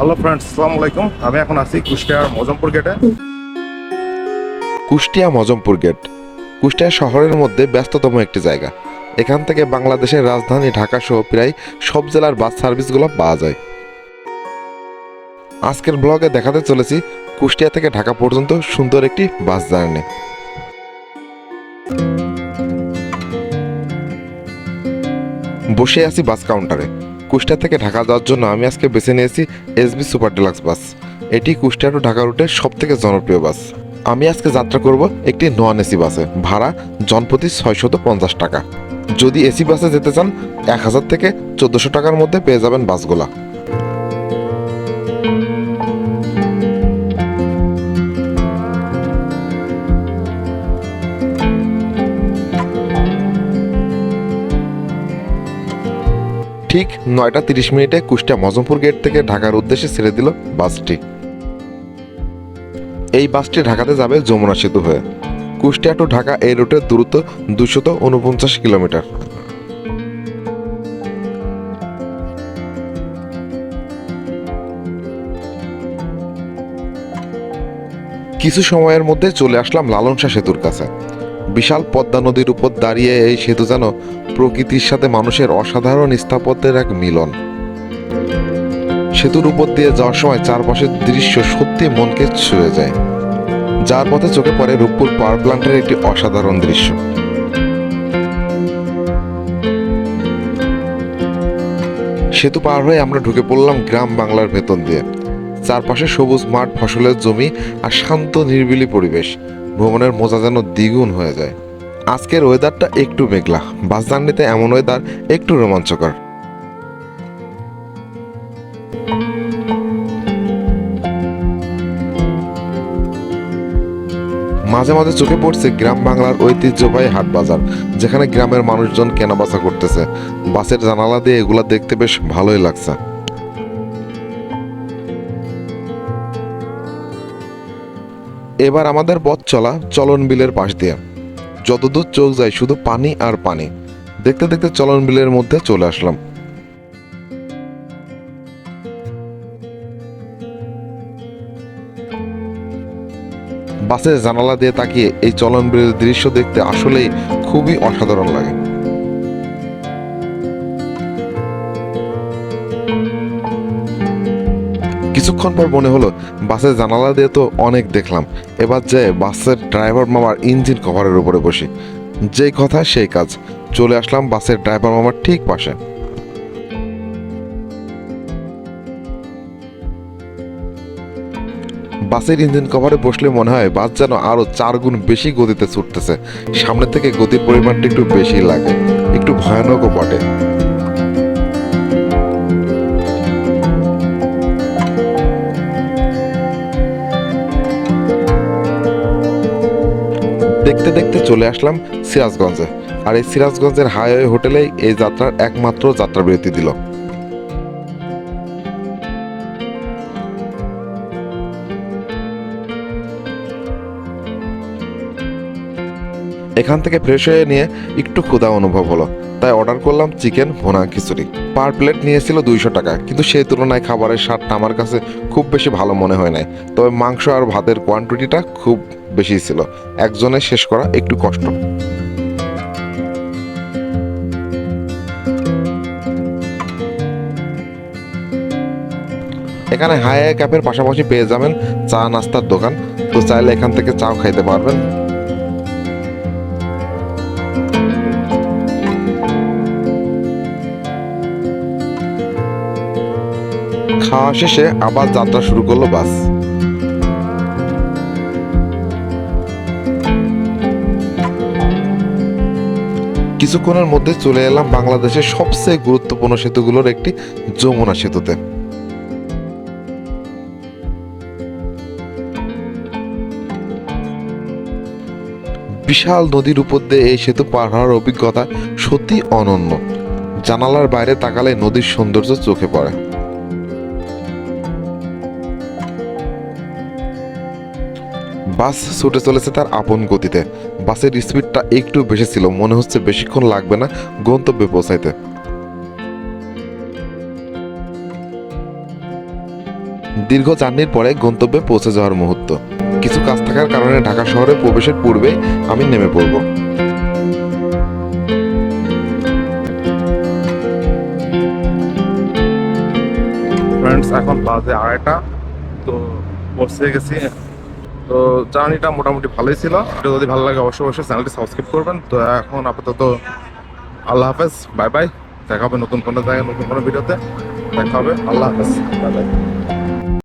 Hello friends আসসালামু আলাইকুম আমি এখন আছি কুষ্টিয়ার মজমপুর গেটে কুষ্টিয়া মজমপুর গেট কুষ্টিয়া শহরের মধ্যে ব্যস্ততম একটি জায়গা। এখান থেকে বাংলাদেশের রাজধানী ঢাকা সহ প্রায় সব জেলার বাস সার্ভিসগুলো পাওয়া যায়। আজকের ব্লগে দেখাতে চলেছি কুষ্টিয়া থেকে ঢাকা পর্যন্ত সুন্দর একটি বাস জার্নি বসে আছি বাস কাউন্টারে কুষ্টিয়া থেকে ঢাকা যাওয়ার জন্য আমি আজকে বেছে নিয়েছি এসবি সুপার ডিলাক্স বাস। এটি কুষ্টা টু ঢাকা রুটের সব থেকে জনপ্রিয় বাস। আমি আজকে যাত্রা করব একটি নন এসি বাসে, ভাড়া জনপ্রতি ছয়শত পঞ্চাশ টাকা। যদি এসি বাসে যেতে চান, এক হাজার থেকে চোদ্দোশো টাকার মধ্যে পেয়ে যাবেন বাসগুলা। ঠিক নয়টা তিরিশ মিনিটে কুষ্টিয়া মজমপুর গেট থেকে ঢাকার উদ্দেশ্যে ছেড়ে দিল বাসটি। এই বাসটি ঢাকাতে যাবে যমুনা সেতু হয়ে। কুষ্টিয়া টু ঢাকা এই রুটের দূরত্ব দুশত উনপঞ্চাশ কিলোমিটার। কিছু সময়ের মধ্যে চলে আসলাম লালনশাহ সেতুর কাছে। বিশাল পদ্মা নদীর উপর দাঁড়িয়ে এই সেতু যেন প্রকৃতির সাথে মানুষের অসাধারণ স্থাপত্যের এক মিলন। সেতুর উপর দিয়ে যাওয়ার সময় চারপাশের দৃশ্য সত্যি মনকে ছুঁয়ে যায়। যার পথে চোখে পড়ে রূপপুর পাওয়ার প্লান্টের একটি অসাধারণ দৃশ্য। সেতু পার হয়ে আমরা ঢুকে পড়লাম গ্রাম বাংলার ভেতর দিয়ে। চারপাশে সবুজ মাঠ, ফসলের জমি আর শান্ত, নিরিবিলি পরিবেশ। ভ্রমণের মজা যেন দ্বিগুণ হয়ে যায়। আজকের ওয়েদারটা একটু মেঘলা। বাস জার্নিতে এমন ওয়েদার একটু রোমাঞ্চকর। মাঝে মাঝে চোখে পড়ছে গ্রাম বাংলার ঐতিহ্যবাহী হাট বাজার, যেখানে গ্রামের মানুষজন কেনাবেচা করতেছে। বাসের জানালা দিয়ে এগুলা দেখতে বেশ ভালোই লাগছে। এবার আমাদের পথ চলা, চলন বিলের পাশ দিয়ে। যতদূর চোখ যায় শুধু পানি আর পানি। দেখতে দেখতে চলন বিলের মধ্যে চলে আসলাম। বাসের জানালা দিয়ে তাকিয়ে এই চলন বিলের দৃশ্য দেখতে আসলেই খুবই অসাধারণ লাগে। কিছুক্ষণ পর মনে হলো, বাসের জানালা দিয়ে তো অনেক দেখলাম। এবার যে বাসের ড্রাইভার মামার ইঞ্জিন কভারের উপরে বসি। যেই কথা সেই কাজ। চলে আসলাম বাসের ড্রাইভার মামার ঠিক পাশে। বাসের ইঞ্জিন কভারে বসলে মনে হয় বাস যেন আরও চার গুণ বেশি গতিতে ছুটতেছে। সামনে থেকে গতির পরিমাণটা একটু বেশি লাগে। একটু ভয়ানকও বটে। দেখতে দেখতে চলে আসলাম সিরাজগঞ্জে। আর এই সিরাজগঞ্জের হাইওয়ে হোটেলেই এই যাত্রার একমাত্র যাত্রা বিরতি দিল। এখান থেকে ফ্রেশ হয়ে নিয়ে একটু ক্ষুধা অনুভব হলো। তাই অর্ডার করলাম চিকেন, ভোনা, খিচুড়ি। পার প্লেট নিয়েছিল দুইশো টাকা, কিন্তু সেই তুলনায় খাবারের স্বাদটা আমার কাছে খুব বেশি ভালো মনে হয় নাই। তবে মাংস আর ভাতের কোয়ান্টিটিটা খুব বেশি ছিল। একজনে শেষ করা একটু কষ্ট। এখানে হাই ক্যাপের পাশাপাশি পেয়ে যাবেন চা নাস্তার দোকান। তো চাইলে এখান থেকে চাও খাইতে পারবেন। খাওয়া শেষে আবার যাত্রা শুরু করল বাস। কিছুক্ষণের মধ্যে চলে এলাম বাংলাদেশের সবচেয়ে গুরুত্বপূর্ণ সেতুগুলোর একটি যমুনা সেতুতে। বিশাল নদীর উপর দিয়ে এই সেতু পার হওয়ার অভিজ্ঞতা সত্যি অনন্য। জানালার বাইরে তাকালে নদীর সৌন্দর্য চোখে পড়ে। বাস ছুটে চলেছে তার আপন গতিতে। বাসের স্পিডটা একটু বেশি ছিল, মনে হচ্ছে বেশিক্ষণ লাগবে না গন্তব্যে পৌঁছাইতে। দীর্ঘ জার্নির পরে গন্তব্যে পৌঁছে যাওয়ার মুহূর্ত। কিছু কাজ থাকার কারণে ঢাকা শহরে প্রবেশের পূর্বে আমি নেমে পড়ব। ফ্রেন্ডস এখন বাজে আড়াইটা, তো পৌঁছে গেছি। তো জার্নিটা মোটামুটি ভালোই ছিল। এটা যদি ভালো লাগে অবশ্যই অবশ্যই চ্যানেলটি সাবস্ক্রাইব করবেন। তো এখন আপাতত আল্লাহ হাফেজ, বাই বাই। দেখা হবে নতুন কোনো জায়গায়, নতুন কোনো ভিডিওতে। দেখা হবে, আল্লাহ হাফেজ, বাই বাই।